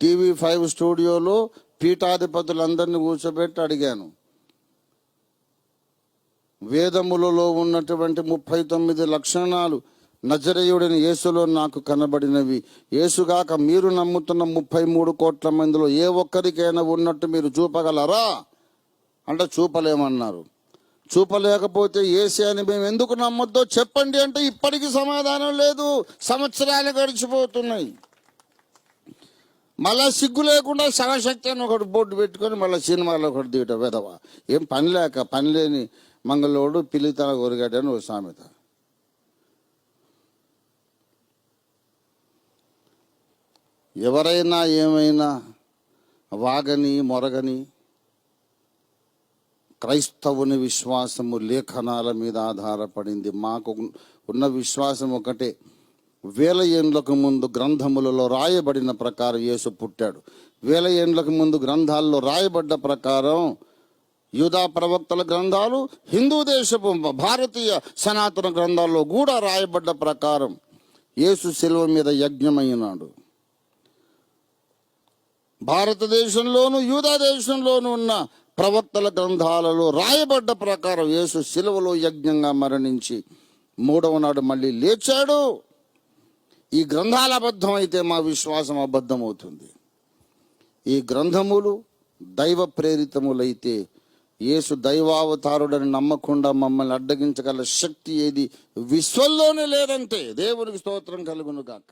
TV five స్టూడియోలో పీఠాధిపతులందరినీ కూర్చోబెట్టి అడిగాను. వేదములలో ఉన్నటువంటి ముప్పై తొమ్మిది లక్షణాలు నజరేయుడిని యేసులో నాకు కనబడినవి. యేసుగాక మీరు నమ్ముతున్న ముప్పై మూడు కోట్ల మందిలో ఏ ఒక్కరికైనా ఉన్నట్టు మీరు చూపగలరా? అంటే చూపలేమన్నారు. చూపలేకపోతే ఏసీ అని మేము ఎందుకు నమ్మొద్దో చెప్పండి అంటే ఇప్పటికీ సమాధానం లేదు. సంవత్సరాలు గడిచిపోతున్నాయి. మళ్ళా సిగ్గు లేకుండా సగశక్తి అని ఒకటి బోర్డు పెట్టుకొని మళ్ళీ సినిమాలో ఒకటి దిగట విధవ. ఏం పని లేక పని లేని మంగళోడు పిల్లితల కొరిగాడని ఓ సామెత. ఎవరైనా ఏమైనా వాగని మొరగని క్రైస్తవుని విశ్వాసము లేఖనాల మీద ఆధారపడింది. మాకు ఉన్న విశ్వాసం ఒకటే. వేల ఏండ్లకు ముందు గ్రంథములలో రాయబడిన ప్రకారం యేసు పుట్టాడు. వేల ఏండ్లకు ముందు గ్రంథాల్లో రాయబడ్డ ప్రకారం యూదా ప్రవక్తల గ్రంథాలు హిందూ దేశపు భారతీయ సనాతన గ్రంథాల్లో కూడా రాయబడ్డ ప్రకారం యేసు శిలువ మీద యజ్ఞమైనాడు. భారతదేశంలోను యూదా దేశంలోను ఉన్న ప్రవక్తల గ్రంథాలలో రాయబడ్డ ప్రకారం యేసు శిలువలో యజ్ఞంగా మరణించి మూడవ నాడు మళ్ళీ లేచాడు. ఈ గ్రంథాలు అబద్ధం అయితే మా విశ్వాసం అబద్ధం అవుతుంది ఈ గ్రంథములు దైవ ప్రేరితములైతే యేసు దైవావతారుడని నమ్మకుండా మమ్మల్ని అడ్డగించగల శక్తి ఏది? విశ్వంలోనే లేదంటే దేవునికి స్తోత్రం కలుగును గాక.